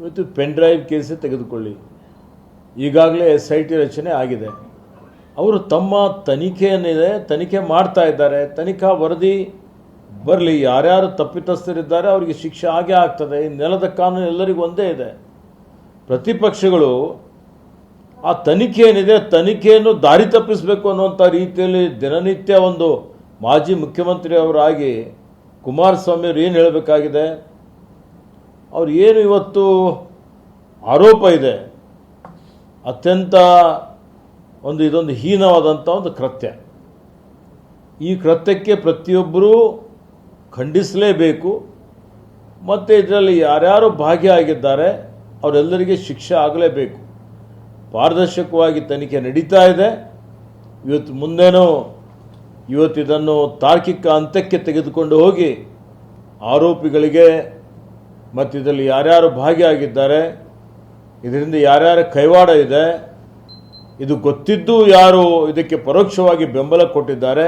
ಇವತ್ತು pen drive ಕೇಸೇ ತೆಗೆದುಕೊಳ್ಳಿ. ಈಗಾಗಲೇ ಎಸ್ ಐ ಟಿ ರಚನೆ ಆಗಿದೆ. ಅವರು ತಮ್ಮ ತನಿಖೆಯನ್ನಿದೆ, ತನಿಖೆ ಮಾಡ್ತಾ ಇದ್ದಾರೆ. ತನಿಖಾ ವರದಿ ಬರಲಿ, ಯಾರ್ಯಾರು ತಪ್ಪಿತಸ್ಥರಿದ್ದಾರೆ, ಅವರಿಗೆ ಶಿಕ್ಷೆ ಆಗೇ ಆಗ್ತದೆ. ಈ ನೆಲದ ಕಾನೂನು ಎಲ್ಲರಿಗೂ ಒಂದೇ ಇದೆ. ಪ್ರತಿಪಕ್ಷಗಳು ಆ ತನಿಖೆ ಏನಿದೆ, ತನಿಖೆಯನ್ನು ದಾರಿ ತಪ್ಪಿಸಬೇಕು ಅನ್ನುವಂಥ ರೀತಿಯಲ್ಲಿ ದಿನನಿತ್ಯ ಒಂದು ಮಾಜಿ ಮುಖ್ಯಮಂತ್ರಿಯವರಾಗಿ ಕುಮಾರಸ್ವಾಮಿಯವರು ಏನು ಹೇಳಬೇಕಾಗಿದೆ? ಅವ್ರು ಏನು ಇವತ್ತು ಆರೋಪ ಇದೆ? ಅತ್ಯಂತ ಒಂದು ಇದೊಂದು ಹೀನವಾದಂಥ ಒಂದು ಕೃತ್ಯ. ಈ ಕೃತ್ಯಕ್ಕೆ ಪ್ರತಿಯೊಬ್ಬರೂ ಖಂಡಿಸಲೇಬೇಕು. ಮತ್ತು ಇದರಲ್ಲಿ ಯಾರ್ಯಾರು ಭಾಗಿಯಾಗಿದ್ದಾರೆ ಅವರೆಲ್ಲರಿಗೆ ಶಿಕ್ಷೆ ಆಗಲೇಬೇಕು. ಪಾರದರ್ಶಕವಾಗಿ ತನಿಖೆ ನಡೀತಾ ಇದೆ. ಇವತ್ತು ಮುಂದೇನೂ, ಇವತ್ತು ಇದನ್ನು ತಾರ್ಕಿಕ ಅಂತ್ಯಕ್ಕೆ ತೆಗೆದುಕೊಂಡು ಹೋಗಿ ಆರೋಪಿಗಳಿಗೆ ಮತ್ತು ಇದರಲ್ಲಿ ಯಾರ್ಯಾರು ಭಾಗಿಯಾಗಿದ್ದಾರೆ ಇದರಿಂದ ಯಾರ್ಯಾರ ಕೈವಾಡ ಇದೆ ಇದು ಗೊತ್ತಿದ್ದು ಯಾರು ಇದಕ್ಕೆ ಪರೋಕ್ಷವಾಗಿ ಬೆಂಬಲ ಕೊಟ್ಟಿದ್ದಾರೆ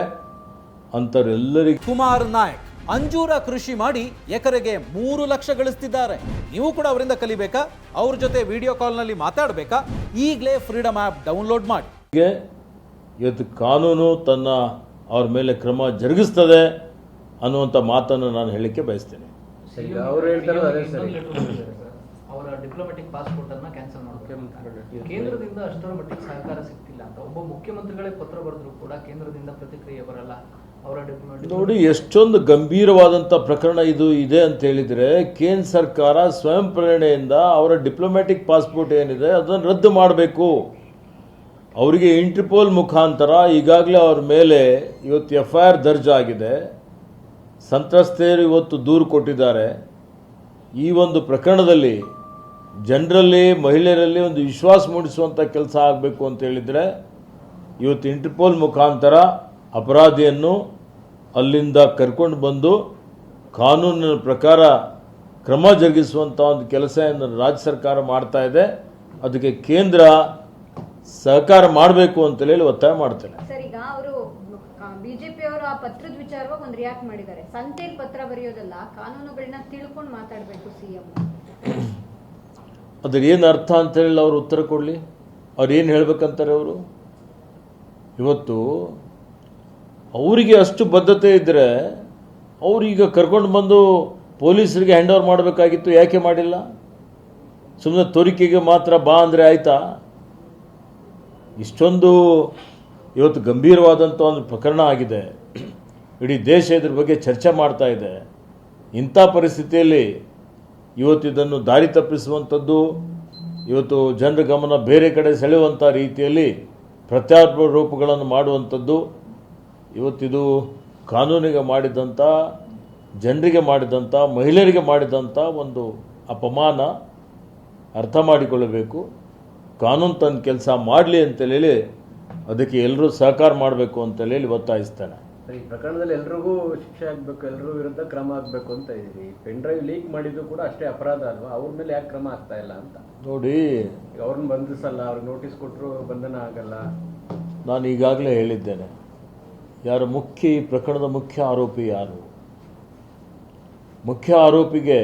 ಅಂತರೆಲ್ಲರಿಗೂ ಕುಮಾರ್ ನಾಯಕ್ ಅಂಜೂರ ಕೃಷಿ ಮಾಡಿ ಎಕರೆಗೆ ಮೂರು ಲಕ್ಷ ಗಳಿಸ್ತಿದ್ದಾರೆ. ನೀವು ಕೂಡ ಅವರಿಂದ ಕಲಿಬೇಕಾ? ಅವ್ರ ಜೊತೆ ವಿಡಿಯೋ ಕಾಲ್ನಲ್ಲಿ ಮಾತಾಡಬೇಕಾ? ಈಗಲೇ ಫ್ರೀಡಮ್ ಆ್ಯಪ್ ಡೌನ್ಲೋಡ್ ಮಾಡಿ. ಇವತ್ತು ಕಾನೂನು ತನ್ನ ಅವ್ರ ಮೇಲೆ ಕ್ರಮ ಜರುಗಿಸ್ತದೆ ಅನ್ನುವಂಥ ಮಾತನ್ನು ನಾನು ಹೇಳಲಿಕ್ಕೆ ಬಯಸ್ತೇನೆ. ಸರಿ ಅವ್ರು ಹೇಳ್ತಾರೋ ಅದೇ ಸರಿ. ಅವರ ಡಿಪ್ಲೊಮ್ಯಾಟಿಕ್ ಪಾಸ್ಪೋರ್ಟ್ ಅನ್ನ ಕ್ಯಾನ್ಸಲ್ ಮಾಡಬೇಕು ಕೇಂದ್ರದಿಂದ ಅಷ್ಟರ ಮಟ್ಟಿಗೆ ಸಹಕಾರ ಸಿಕ್ತಿಲ್ಲ ಅಂತ. ಒಬ್ಬ ಮುಖ್ಯಮಂತ್ರಿಗಳೇ ಪತ್ರ ಬರೆದ್ರು ಕೂಡ ಕೇಂದ್ರದಿಂದ ಪ್ರತಿಕ್ರಿಯೆ ಬರಲ್ಲ. ಅವರ ಡಿಪ್ಲೊಮ್ಯಾಟಿಕ್ ನೋಡಿ ಎಷ್ಟೊಂದು ಗಂಭೀರವಾದಂಥ ಪ್ರಕರಣ ಇದು ಇದೆ ಅಂತ ಹೇಳಿದರೆ ಕೇಂದ್ರ ಸರ್ಕಾರ ಸ್ವಯಂ ಪ್ರೇರಣೆಯಿಂದ ಅವರ ಡಿಪ್ಲೊಮ್ಯಾಟಿಕ್ ಪಾಸ್ಪೋರ್ಟ್ ಏನಿದೆ ಅದನ್ನು ರದ್ದು ಮಾಡಬೇಕು. ಅವರಿಗೆ ಇಂಟರ್ಪೋಲ್ ಮುಖಾಂತರ ಈಗಾಗಲೇ ಅವ್ರ ಮೇಲೆ ಇವತ್ತು ಎಫ್ ಐ ಆರ್ ದರ್ಜ್ ಆಗಿದೆ ಸಂತ್ರಸ್ತೆಯರು ಇವತ್ತು ದೂರು ಕೊಟ್ಟಿದ್ದಾರೆ. ಈ ಒಂದು ಪ್ರಕರಣದಲ್ಲಿ ಜನರಲ್ಲಿ, ಮಹಿಳೆಯರಲ್ಲಿ ಒಂದು ವಿಶ್ವಾಸ ಮೂಡಿಸುವಂಥ ಕೆಲಸ ಆಗಬೇಕು ಅಂತ ಹೇಳಿದರೆ, ಇವತ್ತು ಇಂಟರ್ಪೋಲ್ ಮುಖಾಂತರ ಅಪರಾಧಿಯನ್ನು ಅಲ್ಲಿಂದ ಕರ್ಕೊಂಡು ಬಂದು ಕಾನೂನಿನ ಪ್ರಕಾರ ಕ್ರಮ ಜರುಗಿಸುವಂಥ ಒಂದು ಕೆಲಸ ಏನು ರಾಜ್ಯ ಸರ್ಕಾರ ಮಾಡ್ತಾ ಇದೆ. ಅದಕ್ಕೆ ಕೇಂದ್ರ ಸಹಕಾರ ಮಾಡಬೇಕು ಅಂತೇಳಿ ಒತ್ತಾಯ ಮಾಡ್ತೇನೆ. ಅವರು ಬಿಜೆಪಿ ಅವರು ಆ ಪತ್ರದ ವಿಚಾರವಾಗಿ ಒಂದು ರಿಯಾಕ್ಟ್ ಮಾಡಿದ್ದಾರೆ. ಸಂತೆಯಲ್ಲಿ ಪತ್ರ ಬರೆಯೋದಲ್ಲ, ಕಾನೂನುಗಳನ್ನ ತಿಳ್ಕೊಂಡು ಮಾತಾಡಬೇಕು ಸಿಎಂ ಅದ್ರ ಏನು ಅರ್ಥ ಅಂತ ಹೇಳಿ ಅವರು ಉತ್ತರ ಕೊಡಲಿ? ಅವ್ರು ಏನು ಹೇಳ್ಬೇಕಂತಾರೆ ಅವರು? ಇವತ್ತು ಅವರಿಗೆ ಅಷ್ಟು ಬದ್ಧತೆ ಇದ್ದರೆ ಅವ್ರೀಗ ಕರ್ಕೊಂಡು ಬಂದು ಪೊಲೀಸರಿಗೆ ಹ್ಯಾಂಡ್ ಓವರ್ ಮಾಡಬೇಕಾಗಿತ್ತು, ಯಾಕೆ ಮಾಡಿಲ್ಲ? ಸುಮ್ಮನೆ ತೋರಿಕೆಗೆ ಮಾತ್ರ ಬಾ ಅಂದರೆ ಆಯಿತಾ? ಇಷ್ಟೊಂದು ಇವತ್ತು ಗಂಭೀರವಾದಂಥ ಒಂದು ಪ್ರಕರಣ ಆಗಿದೆ. ಇಡೀ ದೇಶ ಇದ್ರ ಬಗ್ಗೆ ಚರ್ಚೆ ಮಾಡ್ತಾ ಇದೆ. ಇಂಥ ಪರಿಸ್ಥಿತಿಯಲ್ಲಿ ಇವತ್ತು ಇದನ್ನು ದಾರಿ ತಪ್ಪಿಸುವಂಥದ್ದು, ಇವತ್ತು ಜನರ ಗಮನ ಬೇರೆ ಕಡೆ ಸೆಳೆಯುವಂಥ ರೀತಿಯಲ್ಲಿ ಪ್ರತ್ಯಾರ್ಪ ರೂಪಗಳನ್ನು ಮಾಡುವಂಥದ್ದು ಇವತ್ತಿದು ಕಾನೂನಿಗೆ ಮಾಡಿದಂಥ, ಜನರಿಗೆ ಮಾಡಿದಂಥ, ಮಹಿಳೆಯರಿಗೆ ಮಾಡಿದಂಥ ಒಂದು ಅಪಮಾನ ಅರ್ಥ ಮಾಡಿಕೊಳ್ಳಬೇಕು. ಕಾನೂನು ತನ್ನ ಕೆಲಸ ಮಾಡಲಿ ಅಂತೇಳಿ ಅದಕ್ಕೆ ಎಲ್ಲರೂ ಸಹಕಾರ ಮಾಡಬೇಕು ಅಂತೇಳಿ ಒತ್ತಾಯಿಸ್ತಾನೆ. ಸರಿ ಈ ಪ್ರಕರಣದಲ್ಲಿ ಎಲ್ರಿಗೂ ಶಿಕ್ಷೆ ಆಗಬೇಕು ಎಲ್ಲರೂ ವಿರುದ್ಧ ಕ್ರಮ ಆಗಬೇಕು ಅಂತ ಇದ್ದೀರಿ. ಪೆನ್ ಡ್ರೈವ್ ಲೀಕ್ ಮಾಡಿದ್ದು ಕೂಡ ಅಷ್ಟೇ ಅಪರಾಧ ಅಲ್ವಾ? ಅವ್ರ ಮೇಲೆ ಯಾಕೆ ಕ್ರಮ ಆಗ್ತಾ ಇಲ್ಲ ಅಂತ? ನೋಡಿ ಅವ್ರನ್ನ ಬಂಧಿಸಲ್ಲ ಅವ್ರಿಗೆ ನೋಟಿಸ್ ಕೊಟ್ಟರು ಬಂಧನ ಆಗಲ್ಲ. ನಾನು ಈಗಾಗಲೇ ಹೇಳಿದ್ದೇನೆ ಯಾರು ಮುಖ್ಯ ಈ ಪ್ರಕರಣದ ಮುಖ್ಯ ಆರೋಪಿ ಯಾರು? ಮುಖ್ಯ ಆರೋಪಿಗೆ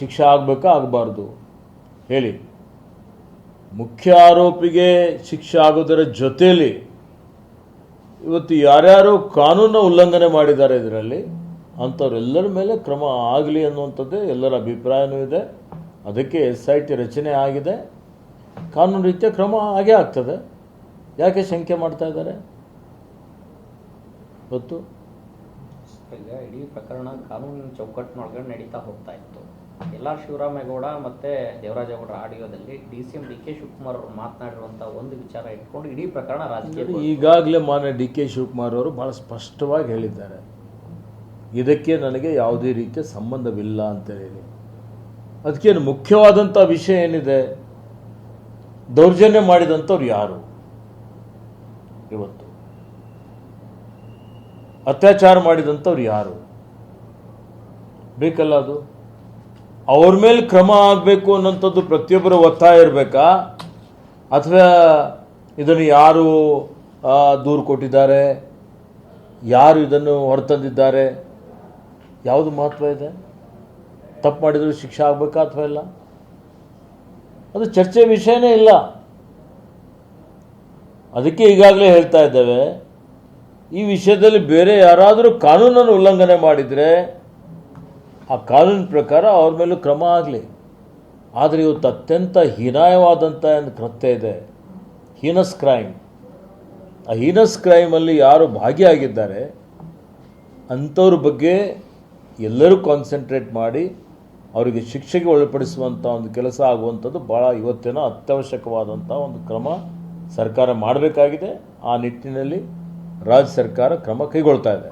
ಶಿಕ್ಷೆ ಆಗಬೇಕಾ ಆಗಬಾರ್ದು? ಹೇಳಿ. ಮುಖ್ಯ ಆರೋಪಿಗೆ ಶಿಕ್ಷೆ ಆಗೋದರ ಜೊತೆಯಲ್ಲಿ ಇವತ್ತು ಯಾರ್ಯಾರು ಕಾನೂನು ಉಲ್ಲಂಘನೆ ಮಾಡಿದ್ದಾರೆ ಇದರಲ್ಲಿ, ಅಂಥವರೆಲ್ಲರ ಮೇಲೆ ಕ್ರಮ ಆಗಲಿ ಅನ್ನುವಂಥದ್ದೇ ಎಲ್ಲರ ಅಭಿಪ್ರಾಯನೂ ಇದೆ. ಅದಕ್ಕೆ ಎಸ್ ಐ ಟಿ ರಚನೆ ಆಗಿದೆ. ಕಾನೂನು ರೀತಿಯ ಕ್ರಮ ಆಗೇ ಆಗ್ತದೆ. ಯಾಕೆ ಶಂಕೆ ಮಾಡ್ತಾ ಇದ್ದಾರೆ? ಗೊತ್ತು? ಇಡೀ ಪ್ರಕರಣ ಕಾನೂನಿನ ಚೌಕಟ್ಟಿನೊಳಗಡೆ ನಡೀತಾ ಹೋಗ್ತಾ ಇತ್ತು. ಎಲ್ಲ ಶಿವರಾಮೇಗೌಡ ಮತ್ತೆ ದೇವರಾಜೇಗೌಡರ ಆಡಿಯೋದಲ್ಲಿ D C M D K Shivakumar ಅವರು ಮಾತನಾಡಿರುವಂತ ಒಂದು ವಿಚಾರ ಇಟ್ಕೊಂಡು ಇಡೀ ಪ್ರಕರಣ ರಾಜಕೀಯ ಈಗಾಗಲೇ ಮಾನ್ಯ ಡಿ ಕೆ ಶಿವಕುಮಾರ್ ಅವರು ಭಾಳ ಸ್ಪಷ್ಟವಾಗಿ ಹೇಳಿದ್ದಾರೆ. ಇದಕ್ಕೆ ನನಗೆ ಯಾವುದೇ ರೀತಿಯ ಸಂಬಂಧವಿಲ್ಲ ಅಂತ ಹೇಳಿ ಅದಕ್ಕೇನು ಮುಖ್ಯವಾದಂಥ ವಿಷಯ ಏನಿದೆ? ದೌರ್ಜನ್ಯ ಮಾಡಿದಂಥವ್ರು ಯಾರು? ಇವತ್ತು. ಅತ್ಯಾಚಾರ ಮಾಡಿದಂಥವ್ರು ಯಾರು? ಬೇಕಲ್ಲ ಅದು? ಅವ್ರ ಮೇಲೆ ಕ್ರಮ ಆಗಬೇಕು ಅನ್ನೋಂಥದ್ದು ಪ್ರತಿಯೊಬ್ಬರ ಒತ್ತಾಯ ಇರಬೇಕಾ? ಅಥವಾ ಇದನ್ನು ಯಾರು ದೂರು ಕೊಟ್ಟಿದ್ದಾರೆ? ಯಾರು ಇದನ್ನು ಹೊರತಂದಿದ್ದಾರೆ? ಯಾವುದು ಮಹತ್ವ ಇದೆ? ತಪ್ಪು ಮಾಡಿದರೆ ಶಿಕ್ಷೆ ಆಗಬೇಕಾ ಅಥವಾ ಇಲ್ಲ? ಅದು ಚರ್ಚೆ ವಿಷಯನೇ ಇಲ್ಲ. ಅದಕ್ಕೆ ಈಗಾಗಲೇ ಹೇಳ್ತಾ ಇದ್ದೇವೆ, ಈ ವಿಷಯದಲ್ಲಿ ಬೇರೆ ಯಾರಾದರೂ ಕಾನೂನನ್ನು ಉಲ್ಲಂಘನೆ ಮಾಡಿದರೆ ಆ ಕಾನೂನು ಪ್ರಕಾರ ಅವ್ರ ಮೇಲೂ ಕ್ರಮ ಆಗಲಿ. ಆದರೆ ಇವತ್ತು ಅತ್ಯಂತ ಹೀನಾಯವಾದಂಥ ಒಂದು ಕೃತ್ಯ ಇದೆ. Heinous crime. ಆ ಹೀನಸ್ ಕ್ರೈಮಲ್ಲಿ ಯಾರು ಭಾಗಿಯಾಗಿದ್ದಾರೆ, ಅಂಥವ್ರ ಬಗ್ಗೆ ಎಲ್ಲರೂ ಕಾನ್ಸಂಟ್ರೇಟ್ ಮಾಡಿ ಅವರಿಗೆ ಶಿಕ್ಷೆಗೆ ಒಳಪಡಿಸುವಂಥ ಒಂದು ಕೆಲಸ ಆಗುವಂಥದ್ದು ಭಾಳ ಇವತ್ತಿನ ಅತ್ಯವಶ್ಯಕವಾದಂಥ ಒಂದು ಕ್ರಮ ಸರ್ಕಾರ ಮಾಡಬೇಕಾಗಿದೆ. ಆ ನಿಟ್ಟಿನಲ್ಲಿ ರಾಜ್ಯ ಸರ್ಕಾರ ಕ್ರಮ ಕೈಗೊಳ್ತಾ ಇದೆ.